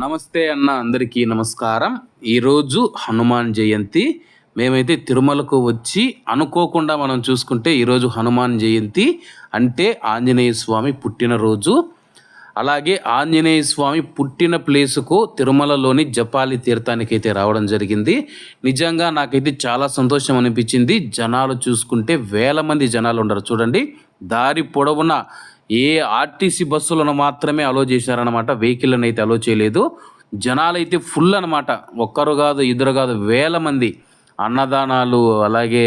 నమస్తే అన్న అందరికీ నమస్కారం. ఈరోజు హనుమాన్ జయంతి. మేమైతే తిరుమలకు వచ్చి అనుకోకుండా మనం చూసుకుంటే ఈరోజు హనుమాన్ జయంతి అంటే ఆంజనేయ స్వామి పుట్టినరోజు. అలాగే ఆంజనేయ స్వామి పుట్టిన ప్లేసుకు తిరుమలలోని జపాలి తీర్థానికి అయితే రావడం జరిగింది. నిజంగా నాకైతే చాలా సంతోషం అనిపించింది. జనాలు చూసుకుంటే వేల మంది జనాలు ఉండరు చూడండి దారి పొడవునా ఏ ఆర్టీసీ బస్సులను మాత్రమే అలో చేశారనమాట వెహికల్ని అయితే అలో చేయలేదు. జనాలు అయితే ఫుల్ అనమాట ఒక్కరు కాదు ఇద్దరు కాదు వేల మంది. అన్నదానాలు అలాగే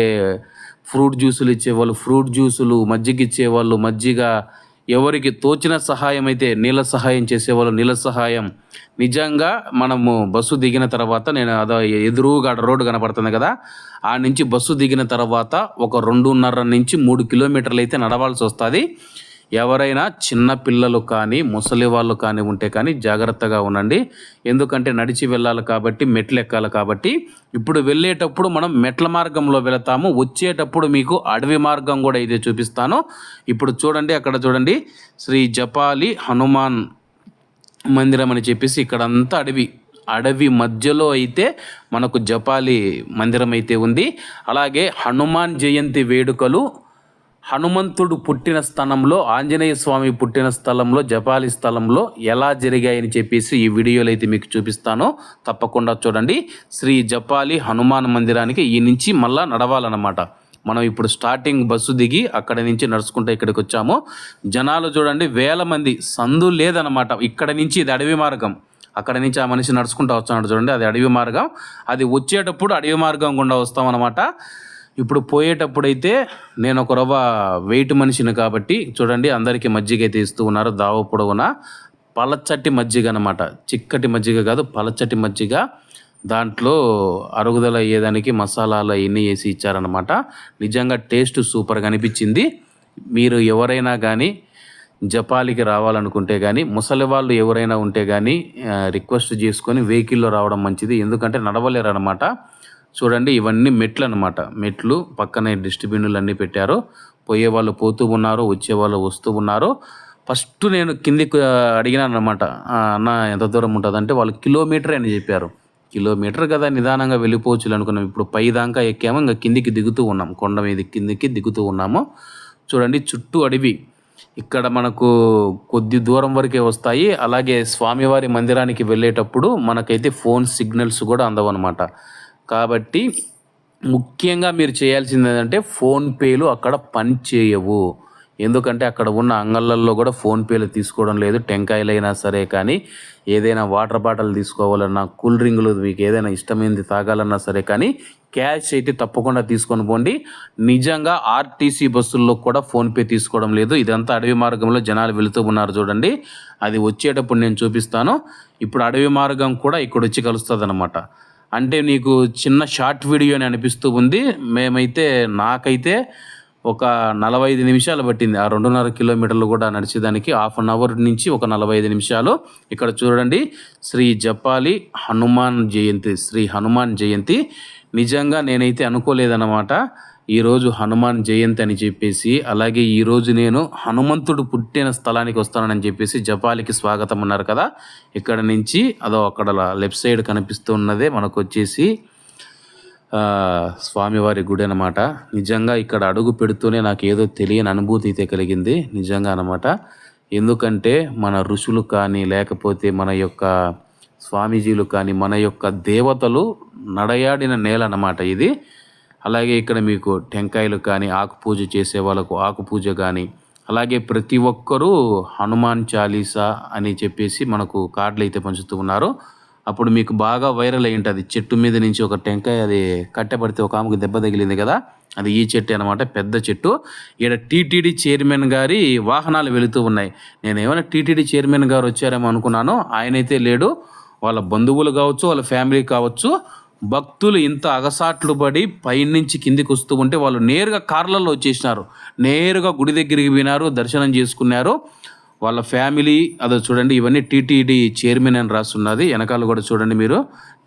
ఫ్రూట్ జ్యూసులు ఇచ్చేవాళ్ళు ఫ్రూట్ జ్యూసులు మజ్జిగ ఇచ్చేవాళ్ళు మజ్జిగ ఎవరికి తోచిన సహాయం అయితే నీళ్ళ సహాయం చేసేవాళ్ళు నీళ్ళ సహాయం. నిజంగా మనము బస్సు దిగిన తర్వాత నేను అదో ఎదురుగా రోడ్డు కనపడుతుంది కదా ఆ నుంచి బస్సు దిగిన తర్వాత ఒక రెండున్నర నుంచి మూడు కిలోమీటర్లు అయితే నడవాల్సి వస్తుంది. ఎవరైనా చిన్న పిల్లలు కానీ ముసలి వాళ్ళు కానీ ఉంటే కానీ జాగ్రత్తగా ఉండండి. ఎందుకంటే నడిచి వెళ్ళాలి కాబట్టి మెట్లు ఎక్కాలి కాబట్టి. ఇప్పుడు వెళ్ళేటప్పుడు మనం మెట్ల మార్గంలో వెళతాము. వచ్చేటప్పుడు మీకు అడవి మార్గం కూడా అయితే చూపిస్తాను. ఇప్పుడు చూడండి అక్కడ చూడండి. శ్రీ జపాలి హనుమాన్ మందిరం అని చెప్పేసి ఇక్కడంతా అడవి అడవి మధ్యలో అయితే మనకు జపాలి మందిరం అయితే ఉంది. అలాగే హనుమాన్ జయంతి వేడుకలు హనుమంతుడు పుట్టిన స్థలంలో ఆంజనేయ స్వామి పుట్టిన స్థలంలో జపాలి స్థలంలో ఎలా జరిగాయని చెప్పేసి ఈ వీడియోలో అయితే మీకు చూపిస్తాను. తప్పకుండా చూడండి. శ్రీ జపాలి హనుమాన్ మందిరానికి ఈ నుంచి మళ్ళా నడవాలన్నమాట. మనం ఇప్పుడు స్టార్టింగ్ బస్సు దిగి అక్కడ నుంచి నడుచుకుంటే ఇక్కడికి వచ్చాము. జనాలు చూడండి వేల మంది సందు లేదనమాట ఇక్కడ నుంచి ఇది అడవి మార్గం. అక్కడ నుంచి ఆ మనిషి నడుచుకుంటూ వస్తున్నాడు చూడండి అది అడవి మార్గం. అది వచ్చేటప్పుడు అడవి మార్గం గుండా వస్తామన్నమాట. ఇప్పుడు పోయేటప్పుడైతే నేను ఒక రవ్వ వెయిట్ మనిషిని కాబట్టి చూడండి అందరికీ మజ్జిగ అయితే ఇస్తూ ఉన్నారు. దావ పొడవున పలచటి మజ్జిగ అనమాట చిక్కటి మజ్జిగ కాదు పలచటి మజ్జిగ. దాంట్లో అరుగుదల అయ్యేదానికి మసాలాలు అవన్నీ వేసి ఇచ్చారనమాట నిజంగా టేస్ట్ సూపర్గా అనిపించింది. మీరు ఎవరైనా కానీ జపాలికి రావాలనుకుంటే కానీ ముసలి వాళ్ళు ఎవరైనా ఉంటే కానీ రిక్వెస్ట్ చేసుకొని వెహికల్లో రావడం మంచిది. ఎందుకంటే నడవలేరు అనమాట చూడండి ఇవన్నీ మెట్లు అనమాట మెట్లు పక్కనే డిస్ట్రిబ్యూన్లు అన్నీ పెట్టారు. పోయే వాళ్ళు పోతూ ఉన్నారు వచ్చే వాళ్ళు వస్తూ ఉన్నారు. ఫస్ట్ నేను కిందికి అడిగినాను అనమాట అన్న ఎంత దూరం ఉంటుందంటే వాళ్ళు కిలోమీటర్ అని చెప్పారు. కిలోమీటర్ కదా నిదానంగా వెళ్ళిపోవచ్చు అనుకున్నాం. ఇప్పుడు పై దాకా ఎక్కాము ఇంకా కిందికి దిగుతూ ఉన్నాం. కొండ మీద కిందికి దిగుతూ ఉన్నాము. చూడండి చుట్టూ అడవి. ఇక్కడ మనకు కొద్ది దూరం వరకే వస్తాయి. అలాగే స్వామివారి మందిరానికి వెళ్ళేటప్పుడు మనకైతే ఫోన్ సిగ్నల్స్ కూడా అందవన్నమాట. కాబట్టి ముఖ్యంగా మీరు చేయాల్సింది ఏంటంటే ఫోన్పేలు అక్కడ పని చేయవు. ఎందుకంటే అక్కడ ఉన్న అంగళ్ళల్లో కూడా ఫోన్పేలు తీసుకోవడం లేదు. టెంకాయలైనా సరే కానీ ఏదైనా వాటర్ బాటిల్ తీసుకోవాలన్నా కూల్ డ్రింకులు మీకు ఏదైనా ఇష్టమైనది తాగాలన్నా సరే కానీ క్యాష్ అయితే తప్పకుండా తీసుకొని పోండి. నిజంగా ఆర్టీసీ బస్సుల్లో కూడా ఫోన్పే తీసుకోవడం లేదు. ఇదంతా అడవి మార్గంలో జనాలు వెళుతూ ఉన్నారు చూడండి. అది వచ్చేటప్పుడు నేను చూపిస్తాను. ఇప్పుడు అడవి మార్గం కూడా ఇక్కడ వచ్చి కలుస్తుంది అనమాట అంటే నీకు చిన్న షార్ట్ వీడియో అని అనిపిస్తూ ఉంది. మేమైతే నాకైతే ఒక నలభై ఐదు నిమిషాలు పట్టింది. ఆ రెండున్నర కిలోమీటర్లు కూడా నడిచేదానికి హాఫ్ అన్ అవర్ నుంచి ఒక నలభై ఐదు నిమిషాలు. ఇక్కడ చూడండి శ్రీ జపాలి హనుమాన్ జయంతి శ్రీ హనుమాన్ జయంతి. నిజంగా నేనైతే అనుకోలేదన్నమాట. ఈరోజు హనుమాన్ జయంతి అని చెప్పేసి అలాగే ఈరోజు నేను హనుమంతుడు పుట్టిన స్థలానికి వస్తానని చెప్పేసి జపాలికి స్వాగతం అన్నారు కదా. ఇక్కడ నుంచి అదో అక్కడ లెఫ్ట్ సైడ్ కనిపిస్తున్నదే మనకు వచ్చేసి స్వామివారి గుడి అనమాట నిజంగా ఇక్కడ అడుగు పెడుతూనే నాకు ఏదో తెలియని అనుభూతి అయితే కలిగింది. నిజంగా అనమాట ఎందుకంటే మన ఋషులు కానీ లేకపోతే మన యొక్క స్వామీజీలు కానీ మన యొక్క దేవతలు నడయాడిన నేల అనమాట ఇది. అలాగే ఇక్కడ మీకు టెంకాయలు కానీ ఆకు పూజ చేసే వాళ్ళకు ఆకు పూజ కానీ అలాగే ప్రతి ఒక్కరూ హనుమాన్ చాలీసా అని చెప్పేసి మనకు కార్డులు అయితే పంచుతూ ఉన్నారు. అప్పుడు మీకు బాగా వైరల్ అయి ఉంటుంది. చెట్టు మీద నుంచి ఒక టెంకాయ అది కట్టెపడితే ఒక ఆమెకు దెబ్బ తగిలింది కదా అది ఈ చెట్టు అనమాట పెద్ద చెట్టు. ఇక్కడ టీటీడీ చైర్మన్ గారి వాహనాలు వెళుతూ ఉన్నాయి. నేను ఏమైనా టీటీడీ చైర్మన్ గారు వచ్చారేమో అనుకున్నాను. ఆయనైతే లేడు. వాళ్ళ బంధువులు కావచ్చు వాళ్ళ ఫ్యామిలీ కావచ్చు. భక్తులు ఇంత అగసాట్లు పడి పైనుంచి కిందికి వస్తూ ఉంటే వాళ్ళు నేరుగా కార్లలో వచ్చేసినారు. నేరుగా గుడి దగ్గరికి పోయినారు దర్శనం చేసుకున్నారు. వాళ్ళ ఫ్యామిలీ అదో చూడండి ఇవన్నీ టీటీడీ చైర్మన్ అని రాస్తున్నది వెనకాల కూడా చూడండి మీరు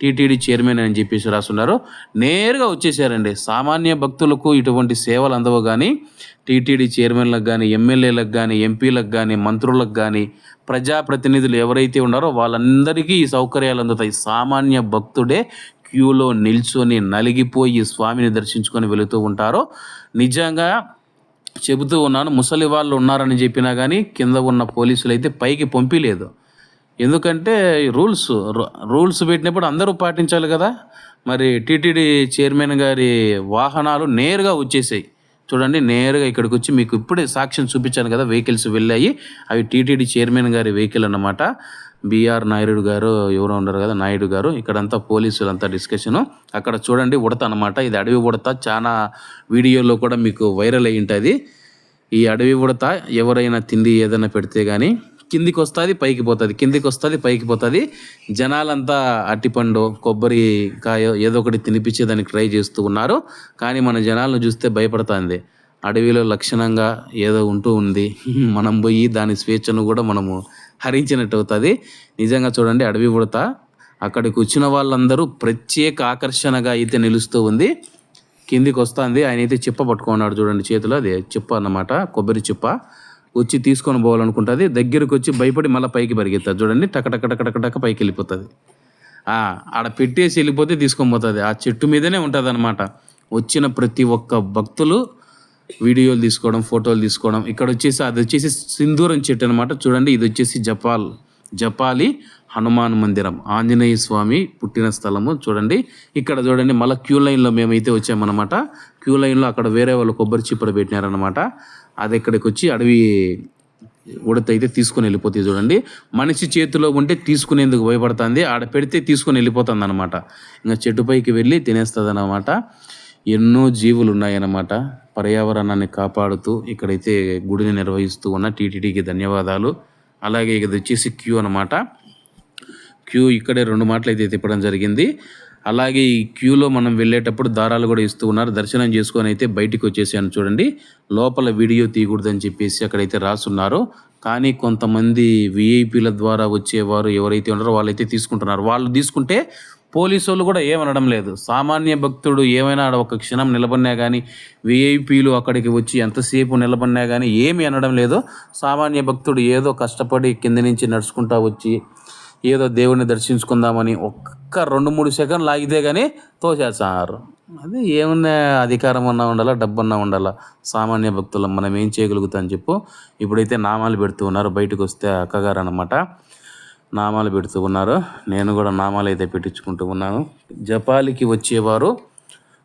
టీటీడీ చైర్మన్ అని చెప్పేసి రాస్తున్నారు నేరుగా వచ్చేసారండి. సామాన్య భక్తులకు ఇటువంటి సేవలు అందవు కానీ టీటీడీ చైర్మన్లకు కానీ ఎమ్మెల్యేలకు కానీ ఎంపీలకు కానీ మంత్రులకు కానీ ప్రజాప్రతినిధులు ఎవరైతే ఉన్నారో వాళ్ళందరికీ ఈ సౌకర్యాలు అందుతాయి. సామాన్య భక్తుడే క్యూలో నిల్చొని నలిగిపోయి స్వామిని దర్శించుకొని వెళుతూ ఉంటారో నిజంగా చెబుతూ ఉన్నాను ముసలి వాళ్ళు ఉన్నారని చెప్పినా కానీ కింద ఉన్న పోలీసులు అయితే పైకి పంపిలేదు. ఎందుకంటే రూల్స్ రూల్స్ పెట్టినప్పుడు అందరూ పాటించాలి కదా. మరి టీటీడీ చైర్మన్ గారి వాహనాలు నేరుగా వచ్చేసాయి. చూడండి నేరుగా ఇక్కడికి వచ్చి మీకు ఇప్పుడే సాక్ష్యం చూపించాను కదా వెహికల్స్ వెళ్ళాయి. అవి టీటీడీ చైర్మన్ గారి వెహికల్ అన్నమాట. బిఆర్ నాయుడు గారు ఎవరో ఉన్నారు కదా నాయుడు గారు. ఇక్కడంతా పోలీసులు అంతా డిస్కషను. అక్కడ చూడండి ఉడత అనమాట ఇది అడవి ఉడత. చాలా వీడియోలో కూడా మీకు వైరల్ అయి ఉంటుంది. ఈ అడవి ఉడత ఎవరైనా తిండి ఏదైనా పెడితే కానీ కిందికి వస్తుంది పైకి పోతుంది. కిందికి వస్తుంది పైకి పోతుంది. జనాలంతా అట్టిపండు కొబ్బరి కాయ ఏదో ఒకటి తినిపించే దానికి ట్రై చేస్తూ ఉన్నారు. కానీ మన జనాలను చూస్తే భయపడుతుంది. అడవిలో లక్షణంగా ఏదో ఉంటూ ఉంది. మనం పోయి దాని స్వేచ్ఛను కూడా మనము హరించినట్టు అవుతుంది నిజంగా చూడండి అడవి ఉడత అక్కడికి వచ్చిన వాళ్ళందరూ ప్రత్యేక ఆకర్షణగా అయితే నిలుస్తూ ఉంది. కిందికి వస్తుంది ఆయన అయితే చిప్ప పట్టుకున్నాడు చూడండి చేతిలో. అది చిప్ప అన్నమాట కొబ్బరి చిప్ప. వచ్చి తీసుకొని పోవాలనుకుంటుంది. దగ్గరకు వచ్చి భయపడి మళ్ళీ పైకి పరిగెత్తుంది చూడండి. టక పైకి వెళ్ళిపోతుంది. ఆడ పెట్టేసి వెళ్ళిపోతే తీసుకొని పోతుంది. ఆ చెట్టు మీదనే ఉంటుంది అనమాట వచ్చిన ప్రతి ఒక్క భక్తులు వీడియోలు తీసుకోవడం ఫోటోలు తీసుకోవడం. ఇక్కడ వచ్చేసి అది వచ్చేసి సింధూరం చెట్టు అనమాట చూడండి ఇది వచ్చేసి జపాల్. జపాలి హనుమాన్ మందిరం. ఆంజనేయ స్వామి పుట్టిన స్థలము. చూడండి ఇక్కడ చూడండి మళ్ళీ క్యూ లైన్లో మేమైతే వచ్చామన్నమాట. క్యూ లైన్లో అక్కడ వేరే వాళ్ళు కొబ్బరి చిప్పలు పెట్టినారనమాట అది ఇక్కడికి వచ్చి అడవి ఉడత అయితే తీసుకొని వెళ్ళిపోతుంది చూడండి. మనిషి చేతిలో ఉంటే తీసుకునేందుకు భయపడుతుంది. ఆడ పెడితే తీసుకొని వెళ్ళిపోతుంది అనమాట ఇంకా చెట్టుపైకి వెళ్ళి తినేస్తుంది అనమాట ఎన్నో జీవులు ఉన్నాయన్నమాట పర్యావరణాన్ని కాపాడుతూ ఇక్కడైతే గుడిని నిర్వహిస్తూ ఉన్న టీటీడీకి ధన్యవాదాలు. అలాగే ఇది వచ్చేసి క్యూ అనమాట క్యూ ఇక్కడే రెండు మాటలు అయితే తిప్పడం జరిగింది. అలాగే ఈ క్యూలో మనం వెళ్ళేటప్పుడు దారాలు కూడా ఇస్తూ ఉన్నారు. దర్శనం చేసుకొని అయితే బయటికి వచ్చేసాను చూడండి. లోపల వీడియో తీయకూడదని చెప్పేసి అక్కడైతే రాసున్నారు. కానీ కొంతమంది విఐపీల ద్వారా వచ్చేవారు ఎవరైతే ఉన్నారో వాళ్ళైతే తీసుకుంటున్నారు. వాళ్ళు తీసుకుంటే పోలీసు వాళ్ళు కూడా ఏమనడం లేదు. సామాన్య భక్తుడు ఏమైనా ఆడ ఒక క్షణం నిలబడినా కానీ విఐపీలు అక్కడికి వచ్చి ఎంతసేపు నిలబడినా కానీ ఏమీ అనడం లేదు. సామాన్య భక్తుడు ఏదో కష్టపడి కింద నుంచి నడుచుకుంటా వచ్చి ఏదో దేవుడిని దర్శించుకుందామని ఒక్క రెండు మూడు సెకండ్లు ఆగితే కానీ తోసేస్తారు. అది ఏమన్నా అధికారం అన్నా ఉండాలా డబ్బు అన్నా ఉండాలా? సామాన్య భక్తులం మనం ఏం చేయగలుగుతాం చెప్పు. ఇప్పుడైతే నామాలు పెడుతూ ఉన్నారు. బయటకు వస్తే అక్కగారు అనమాట నామాలు పెడుతూ ఉన్నారు. నేను కూడా నామాలు అయితే పెట్టించుకుంటూ ఉన్నాను. జపాలికి వచ్చేవారు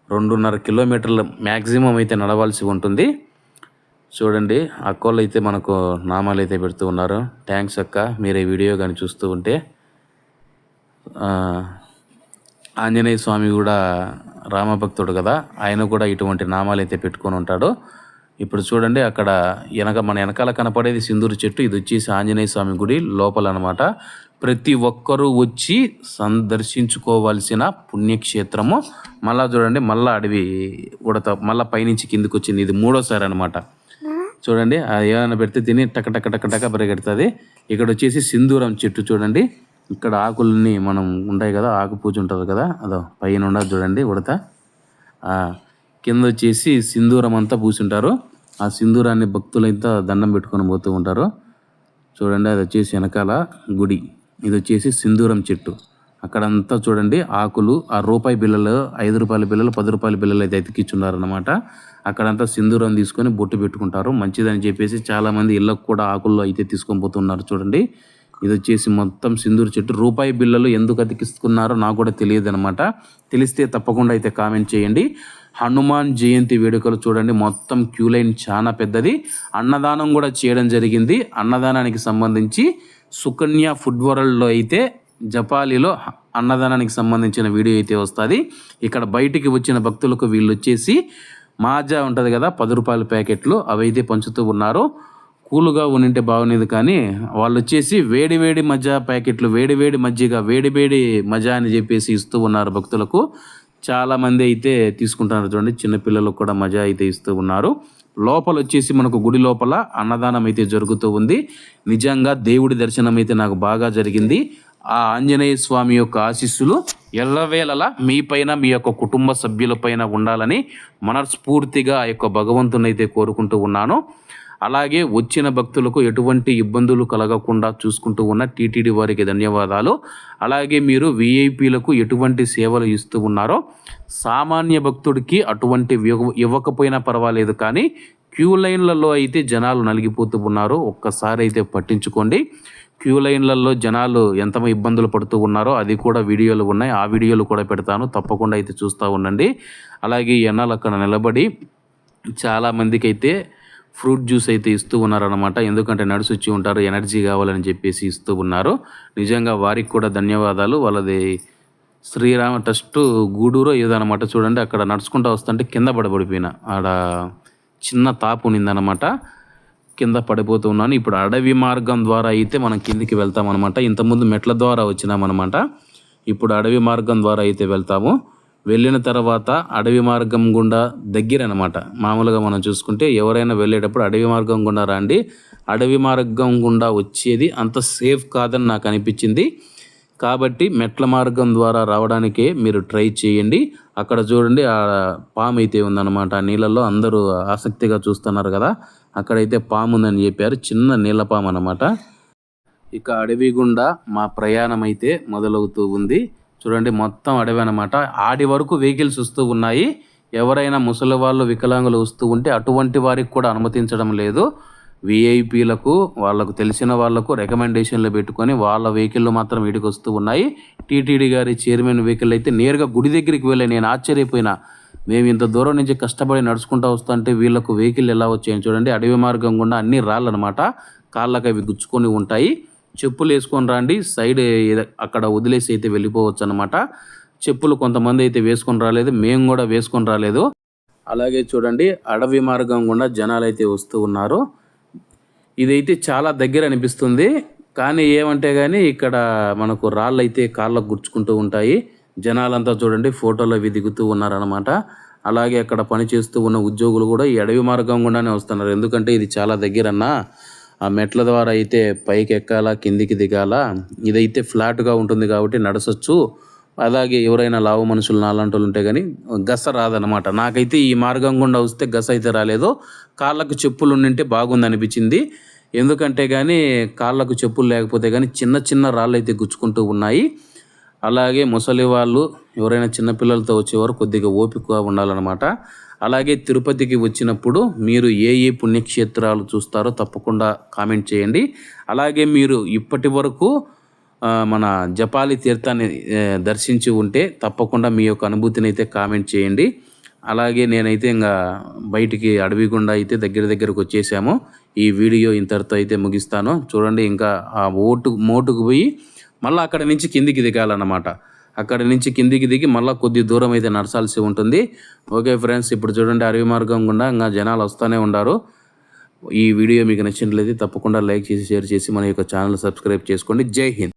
రెండున్నర కిలోమీటర్ల మ్యాక్సిమం అయితే నడవాల్సి ఉంటుంది. చూడండి అక్కోళ్ళు అయితే మనకు నామాలు అయితే పెడుతూ ఉన్నారు. థ్యాంక్స్ అక్క మీరు ఈ వీడియో కానీ చూస్తూ ఉంటే. ఆంజనేయ స్వామి కూడా రామభక్తుడు కదా ఆయన కూడా ఇటువంటి నామాలు అయితే పెట్టుకొని ఉంటాడు. ఇప్పుడు చూడండి అక్కడ వెనక మన వెనకాల కనపడేది సింధూరు చెట్టు ఇది వచ్చేసి ఆంజనేయ స్వామి గుడి లోపల అనమాట ప్రతి ఒక్కరూ వచ్చి సందర్శించుకోవాల్సిన పుణ్యక్షేత్రము. మళ్ళా చూడండి మళ్ళా అడవి ఉడత మళ్ళా పైనుంచి కిందికి వచ్చింది ఇది మూడోసారి అనమాట. చూడండి అది ఏమైనా పెడితే తిని టక టక టక టక పరిగెడుతుంది. ఇక్కడ వచ్చేసి సింధూరం చెట్టు చూడండి. ఇక్కడ ఆకుల్ని మనం ఉంటాయి కదా ఆకు పూజ ఉంటుంది కదా అదో పైన ఉండదు చూడండి ఉడత. కింద వచ్చేసి సింధూరం అంతా పూసుంటారు ఆ సింధూరాన్ని భక్తులంతా దండం పెట్టుకొని పోతూ ఉంటారు. చూడండి అది వచ్చేసి వెనకాల గుడి. ఇది వచ్చేసి సింధూరం చెట్టు. అక్కడంతా చూడండి ఆకులు ఆ రూపాయి బిళ్ళలు ఐదు రూపాయల బిళ్ళలు పది రూపాయల బిళ్ళలు అయితే ఎతికిచ్చున్నారనమాట అక్కడంతా సింధూరం తీసుకొని బొట్టు పెట్టుకుంటారు. మంచిదని చెప్పేసి చాలామంది ఇళ్ళకు కూడా ఆకుల్లో అయితే తీసుకొని పోతున్నారు చూడండి. ఇది వచ్చేసి మొత్తం సింధూరు చెట్టు. రూపాయి బిళ్ళలు ఎందుకు అతికిస్తున్నారో నాకు కూడా తెలియదు అనమాట తెలిస్తే తప్పకుండా అయితే కామెంట్ చేయండి. హనుమాన్ జయంతి వేడుకలు చూడండి. మొత్తం క్యూ లైన్ చాలా పెద్దది. అన్నదానం కూడా చేయడం జరిగింది. అన్నదానానికి సంబంధించి సుకన్య ఫుడ్ వరల్డ్లో అయితే జపాలిలో అన్నదానానికి సంబంధించిన వీడియో అయితే వస్తుంది. ఇక్కడ బయటికి వచ్చిన భక్తులకు వీళ్ళు వచ్చేసి మాజా ఉంటుంది కదా పది రూపాయల ప్యాకెట్లు అవైతే పంచుతూ ఉన్నారు. కూలుగా ఉండింటే బాగునేది కానీ వాళ్ళు వచ్చేసి వేడి వేడి మజ్జా ప్యాకెట్లు వేడి వేడి మజ్జిగ వేడి వేడి మజా అని చెప్పేసి ఇస్తూ ఉన్నారు భక్తులకు. చాలా మంది అయితే తీసుకుంటున్నారు చూడండి. చిన్నపిల్లలకు కూడా మజా అయితే ఇస్తూ ఉన్నారు. లోపల వచ్చేసి మనకు గుడి లోపల అన్నదానం అయితే జరుగుతూ ఉంది. నిజంగా దేవుడి దర్శనం అయితే నాకు బాగా జరిగింది. ఆ ఆంజనేయ స్వామి యొక్క ఆశీస్సులు ఎల్లవేళలా మీ పైన మీ యొక్క కుటుంబ సభ్యులపైన ఉండాలని మనస్ఫూర్తిగా ఆ యొక్క భగవంతునైతే కోరుకుంటూ ఉన్నాను. అలాగే వచ్చిన భక్తులకు ఎటువంటి ఇబ్బందులు కలగకుండా చూసుకుంటూ ఉన్న టీటీడీ వారికి ధన్యవాదాలు. అలాగే మీరు వీఐపీలకు ఎటువంటి సేవలు ఇస్తూ ఉన్నారో సామాన్య భక్తుడికి అటువంటి ఇవ్వకపోయినా పర్వాలేదు కానీ క్యూ లైన్లలో అయితే జనాలు నలిగిపోతూ ఉన్నారు. ఒక్కసారి అయితే పట్టించుకోండి. క్యూ లైన్లలో జనాలు ఎంత ఇబ్బందులు పడుతూ ఉన్నారో అది కూడా వీడియోలు ఉన్నాయి. ఆ వీడియోలు కూడా పెడతాను. తప్పకుండా అయితే చూస్తూ ఉండండి. అలాగే ఎన్నాళ్ళు అక్కడ నిలబడి చాలామందికి అయితే ఫ్రూట్ జ్యూస్ అయితే ఇస్తూ ఉన్నారనమాట ఎందుకంటే నడిచి వచ్చి ఉంటారు ఎనర్జీ కావాలని చెప్పేసి ఇస్తూ ఉన్నారు. నిజంగా వారికి కూడా ధన్యవాదాలు. వాళ్ళది శ్రీరామ ట్రస్ట్ గూడూరు ఏదో అనమాట చూడండి. అక్కడ నడుచుకుంటూ వస్తుంటే కింద పడబడిపోయిన. ఆడ చిన్న తాపు ఉన్నిందనమాట కింద పడిపోతూ ఉన్నాను. ఇప్పుడు అడవి మార్గం ద్వారా అయితే మనం కిందికి వెళ్తాం అనమాట ఇంతకుముందు మెట్ల ద్వారా వచ్చినామన్నమాట. ఇప్పుడు అడవి మార్గం ద్వారా అయితే వెళ్తాము. వెళ్ళిన తర్వాత అడవి మార్గం గుండా దగ్గర అనమాట మామూలుగా మనం చూసుకుంటే ఎవరైనా వెళ్ళేటప్పుడు అడవి మార్గం గుండా రండి. అడవి మార్గం గుండా వచ్చేది అంత సేఫ్ కాదని నాకు అనిపించింది. కాబట్టి మెట్ల మార్గం ద్వారా రావడానికే మీరు ట్రై చేయండి. అక్కడ చూడండి ఆ పాము అయితే ఉందన్నమాట. ఆ నీళ్ళల్లో అందరూ ఆసక్తిగా చూస్తున్నారు కదా. అక్కడైతే పాము ఉందని చెప్పారు. చిన్న నీళ్ళ పాము అనమాట ఇక అడవి గుండా మా ప్రయాణం అయితే మొదలవుతూ ఉంది. చూడండి మొత్తం అడవి అనమాట ఆడి వరకు వెహికల్స్ వస్తూ ఉన్నాయి. ఎవరైనా ముసలి వాళ్ళు వికలాంగులు వస్తూ ఉంటే అటువంటి వారికి కూడా అనుమతించడం లేదు. విఐపీలకు వాళ్ళకు తెలిసిన వాళ్ళకు రికమెండేషన్లు పెట్టుకొని వాళ్ళ వెహికల్ మాత్రం వీడికి వస్తూ ఉన్నాయి. టీటీడీ గారి చైర్మన్ వెహికల్ అయితే నేరుగా గుడి దగ్గరికి వెళ్ళి నేను ఆశ్చర్యపోయినా. మేము ఇంత దూరం నుంచి కష్టపడి నడుచుకుంటూ వస్తుంటే వీళ్ళకు వెహికల్ ఎలా వచ్చాయని చూడండి. అడవి మార్గం గుండా అన్ని రాళ్ళనమాట కాళ్ళకి అవి గుచ్చుకొని ఉంటాయి. చెప్పులు వేసుకొని రండి. సైడ్ అక్కడ వదిలేసి అయితే వెళ్ళిపోవచ్చు అనమాట చెప్పులు కొంతమంది అయితే వేసుకొని రాలేదు. మేము కూడా వేసుకొని రాలేదు. అలాగే చూడండి అడవి మార్గం గుండా జనాలు అయితే వస్తూ ఉన్నారు. ఇదైతే చాలా దగ్గర అనిపిస్తుంది. కానీ ఏమంటే కానీ ఇక్కడ మనకు రాళ్ళు అయితే కాళ్ళకు గుర్చుకుంటూ ఉంటాయి. జనాలంతా చూడండి ఫోటోలు అవి దిగుతూ ఉన్నారనమాట అలాగే అక్కడ పనిచేస్తూ ఉన్న ఉద్యోగులు కూడా ఈ అడవి మార్గం గుండానే వస్తున్నారు. ఎందుకంటే ఇది చాలా దగ్గరన్నా. ఆ మెట్ల ద్వారా అయితే పైకి ఎక్కాలా కిందికి దిగాల ఇదైతే ఫ్లాట్గా ఉంటుంది కాబట్టి నడసొచ్చు. అలాగే ఎవరైనా లావు మనుషులు నాలాంటి వాళ్ళు ఉంటే కానీ గస రాదనమాట నాకైతే ఈ మార్గం గుండా వస్తే గస అయితే రాలేదు. కాళ్ళకు చెప్పులు ఉండింటే బాగుంది అనిపించింది ఎందుకంటే కానీ కాళ్ళకు చెప్పులు లేకపోతే కానీ చిన్న చిన్న రాళ్ళు అయితే గుచ్చుకుంటూ ఉన్నాయి. అలాగే ముసలి వాళ్ళు ఎవరైనా చిన్నపిల్లలతో వచ్చేవారు కొద్దిగా ఓపికగా ఉండాలన్నమాట. అలాగే తిరుపతికి వచ్చినప్పుడు మీరు ఏ ఏ పుణ్యక్షేత్రాలు చూస్తారో తప్పకుండా కామెంట్ చేయండి. అలాగే మీరు ఇప్పటి వరకు మన జపాలి తీర్థాన్ని దర్శించి ఉంటే తప్పకుండా మీ యొక్క అనుభూతిని అయితే కామెంట్ చేయండి. అలాగే నేనైతే ఇంకా బయటికి అడవి గుండా అయితే దగ్గర దగ్గరకు వచ్చేసాము. ఈ వీడియో ఇంతటితో అయితే ముగిస్తాను. చూడండి ఇంకా ఆ ఓటు మోటుకు పోయి మళ్ళీ అక్కడ నుంచి కిందికి దిగాలన్నమాట. అక్కడ నుంచి కిందికి దిగి మళ్ళీ కొద్ది దూరం అయితే నడచాల్సి ఉంటుంది. ఓకే ఫ్రెండ్స్ ఇప్పుడు చూడండి అడవి మార్గం గుండా ఇంకా జనాలు వస్తూనే ఉన్నారు. ఈ వీడియో మీకు నచ్చినట్లయితే తప్పకుండా లైక్ చేసి షేర్ చేసి మన యొక్క ఛానల్ సబ్స్క్రైబ్ చేసుకోండి. జై హింద్.